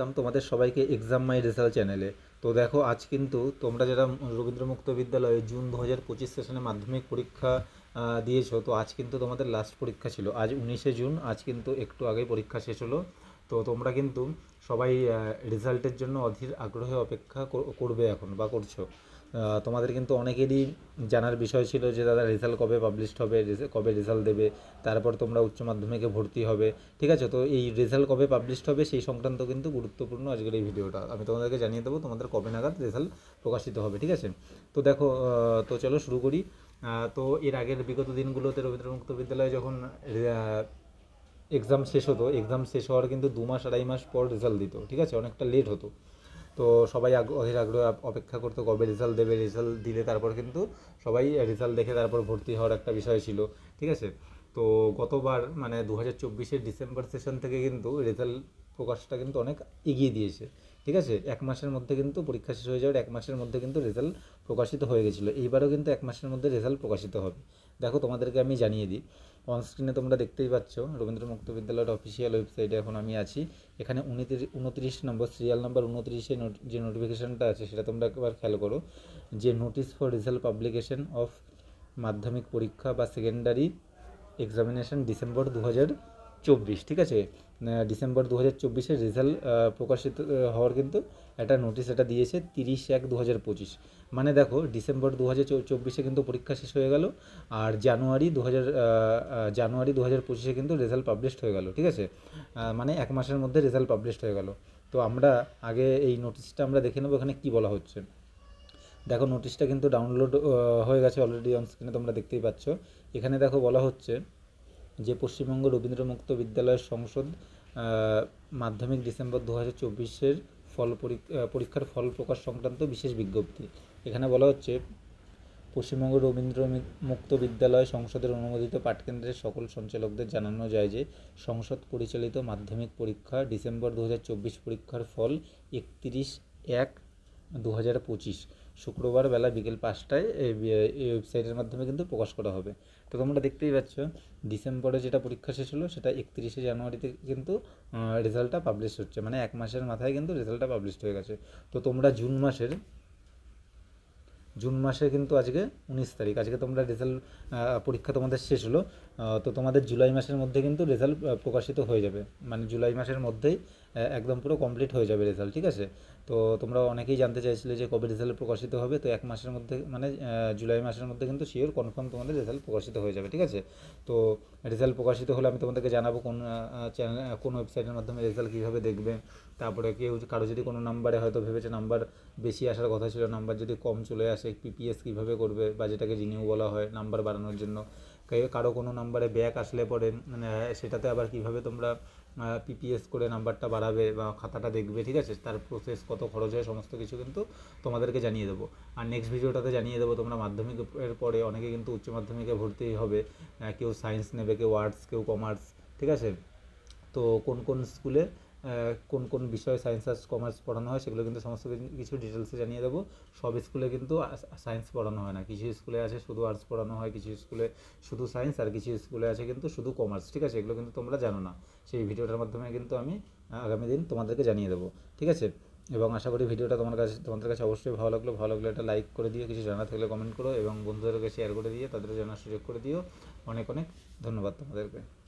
Welcome তোমাদের সবাইকে exam মাই result চ্যানেলে তো দেখো, আজ কিন্তু তোমরা যারা রবীন্দ্রমুক্ত বিদ্যালয়ে জুন দু হাজার পঁচিশ সেশনে মাধ্যমিক পরীক্ষা দিয়েছ, তো আজ কিন্তু তোমাদের লাস্ট পরীক্ষা ছিল। আজ উনিশে জুন, আজ কিন্তু একটু আগেই পরীক্ষা শেষ হলো। তো তোমরা কিন্তু সবাই রেজাল্টের জন্য অধীর আগ্রহে অপেক্ষা কর- করবে এখন বা করছ। তোমাদের কিন্তু অনেকেরই জানার বিষয় ছিল যে দাদা রেজাল্ট কবে পাবলিশড হবে কবে রেজাল্ট দেবে, তারপর তোমরা উচ্চ মাধ্যমিকে ভর্তি হবে, ঠিক আছে? তো এই রেজাল্ট কবে পাবলিশড হবে সেই সংক্রান্ত কিন্তু গুরুত্বপূর্ণ আজকের এই ভিডিওটা। আমি তোমাদেরকে জানিয়ে দেবো তোমাদের কবে নাগাদ রেজাল্ট প্রকাশিত হবে, ঠিক আছে? তো দেখো তো চলো শুরু করি। তো এর আগের বিগত দিনগুলোতে রবীন্দ্র মুক্ত বিদ্যালয়ে যখন এক্সাম শেষ হতো এক্সাম শেষ হওয়ার কিন্তু দু মাস, আড়াই মাস পর রেজাল্ট দিত, ঠিক আছে? অনেকটা লেট হতো। তো সবাই অধীর আগ্রহ অপেক্ষা করতো কবে রেজাল্ট দেবে রেজাল্ট দিলে তারপর কিন্তু সবাই রেজাল্ট দেখে তারপর ভর্তি হওয়ার একটা বিষয় ছিল, ঠিক আছে? তো গতবার মানে দু হাজার চব্বিশের ডিসেম্বর সেশন থেকে কিন্তু রেজাল্ট প্রকাশটা কিন্তু অনেক এগিয়ে দিয়েছে, ঠিক আছে? এক মাসের মধ্যে কিন্তু পরীক্ষা শেষ হয়ে যাওয়ার এক মাসের মধ্যে কিন্তু রেজাল্ট প্রকাশিত হয়ে গেছিল। এইবারও কিন্তু এক মাসের মধ্যে রেজাল্ট প্রকাশিত হবে। দেখো, তোমাদেরকে আমি জানিয়ে দিই। অন স্ক্রিনে তোমরা দেখতেই পাচ্ছ, রবীন্দ্র মুক্ত বিদ্যালয়ের অফিসিয়াল ওয়েবসাইটে এখন আমি আছি। এখানে উনত্রিশ উনত্রিশ নম্বর সিরিয়াল নাম্বার উনত্রিশে যে নোটিফিকেশানটা আছে, সেটা তোমরা একবার খেয়াল করো। যে notice for result publication of Madhyamik পরীক্ষা বা সেকেন্ডারি এক্সামিনেশন ডিসেম্বর দু হাজার চব্বিশ, ঠিক আছে? ডিসেম্বর দু হাজার চব্বিশের রেজাল্ট প্রকাশিত হওয়ার কিন্তু একটা নোটিশ এটা দিয়েছে তিরিশ এক দু হাজার পঁচিশ। মানে দেখো, ডিসেম্বর দু হাজার চব্বিশে কিন্তু পরীক্ষা শেষ হয়ে গেল আর জানুয়ারি দু হাজার জানুয়ারি দু হাজার পঁচিশে কিন্তু রেজাল্ট পাবলিশড হয়ে গেল, ঠিক আছে? মানে এক মাসের মধ্যে রেজাল্ট পাবলিশড হয়ে গেল। তো আমরা আগে এই নোটিশটা আমরা দেখে নেব এখানে কী বলা হচ্ছে। দেখো নোটিশটা কিন্তু ডাউনলোড হয়ে গেছে অলরেডি অন স্ক্রিনে তোমরা দেখতেই পাচ্ছ। এখানে দেখো বলা হচ্ছে যে পশ্চিমবঙ্গ রবীন্দ্র মুক্ত বিদ্যালয়ের সংসদ মাধ্যমিক ডিসেম্বর দু হাজার চব্বিশের ফল পরীক- পরীক্ষার ফল প্রকাশ সংক্রান্ত বিশেষ বিজ্ঞপ্তি। এখানে বলা হচ্ছে, পশ্চিমবঙ্গ রবীন্দ্র মুক্ত বিদ্যালয় সংসদের অনুমোদিত পাঠকেন্দ্রের সকল সঞ্চালকদের জানানো যায় যে, সংসদ পরিচালিত মাধ্যমিক পরীক্ষা ডিসেম্বর দু হাজার চব্বিশ পরীক্ষার ফল একত্রিশ এক দু হাজার পঁচিশ। শুক্রবার বেলা বিকেল পাঁচটায় এই ওয়েবসাইটের মাধ্যমে কিন্তু প্রকাশ করা হবে। তো তোমরা দেখতেই পাচ্ছ, ডিসেম্বরে যেটা পরীক্ষা শেষ হলো, সেটা একত্রিশে জানুয়ারিতে কিন্তু রেজাল্টটা পাবলিশ হচ্ছে। মানে এক মাসের মাথায় কিন্তু রেজাল্টটা পাবলিশড হয়ে গেছে। তো তোমরা জুন মাসের, জুন মাসে কিন্তু আজকে উনিশ তারিখ, আজকে তোমরা রেজাল্ট পরীক্ষা তোমাদের শেষ হলো। তো তোমাদের জুলাই মাসের মধ্যে কিন্তু রেজাল্ট প্রকাশিত হয়ে যাবে। মানে জুলাই মাসের মধ্যেই একদম পুরো কমপ্লিট হয়ে যাবে রেজাল্ট ঠিক আছে? তো তোমরা অনেকেই জানতে চাইছিলে যে কবে রেজাল্ট প্রকাশিত হবে, তো এক মাসের মধ্যে মানে জুলাই মাসের মধ্যে কিন্তু শিওর কনফার্ম তোমাদের রেজাল্ট প্রকাশিত হয়ে যাবে, ঠিক আছে? তো রেজাল্ট প্রকাশিত হলে আমি তোমাদেরকে জানাব কোন চ্যানেল কোন ওয়েবসাইটের মাধ্যমে রেজাল্ট কীভাবে দেখবে। তারপরে কেউ, কারও যদি কোনো নাম্বারে হয়তো ভেবেছে নাম্বার বেশি আসার কথা ছিল নাম্বার যদি কম চলে আসে পিপিএস কীভাবে করবে, বা যেটাকে রিনিউ বলা হয় নাম্বার বাড়ানোর জন্য কারও কোনো নাম্বারে ব্যাক আসলে পরে মানে সেটাতে আবার কীভাবে তোমরা পিপিএস করে নাম্বারটা বাড়াবে বা খাতাটা দেখবে, ঠিক আছে? তার প্রসেস কত খরচ হয়, সমস্ত কিছু কিন্তু তোমাদেরকে জানিয়ে দেবো। আর নেক্সট ভিডিওটাতে জানিয়ে দেবো, তোমরা মাধ্যমিকের পরে অনেকে কিন্তু উচ্চ মাধ্যমিকে ভর্তি হবে। কেউ সায়েন্স নেবে, কেউ আর্টস কেউ কমার্স ঠিক আছে? তো কোন কোন স্কুলে কোন কোন বিষয়ে সায়েন্স আর্টস কমার্স পড়ানো হয় সেগুলো কিন্তু সমস্ত কিছু- কিছু ডিটেলসে জানিয়ে দেবো। সব স্কুলে কিন্তু সায়েন্স পড়ানো হয় না। কিছু স্কুলে আছে শুধু আর্টস পড়ানো হয়, কিছু স্কুলে শুধু সায়েন্স আর কিছু স্কুলে আছে কিন্তু শুধু কমার্স ঠিক আছে? এগুলো কিন্তু তোমরা জানো না। সেই ভিডিওটার মাধ্যমে কিন্তু আমি আগামী দিন তোমাদেরকে জানিয়ে দেবো। ঠিক আছে? এবং আশা করি ভিডিওটা তোমার কাছে তোমাদের কাছে অবশ্যই ভালো লাগল। ভালো লাগলে একটা লাইক করে দিও, কিছু জানা থাকলে কমেন্ট করো এবং বন্ধুদেরকে শেয়ার করে দিয়ে, তাদের জানার সুযোগ করে দিও। অনেক অনেক ধন্যবাদ তোমাদেরকে।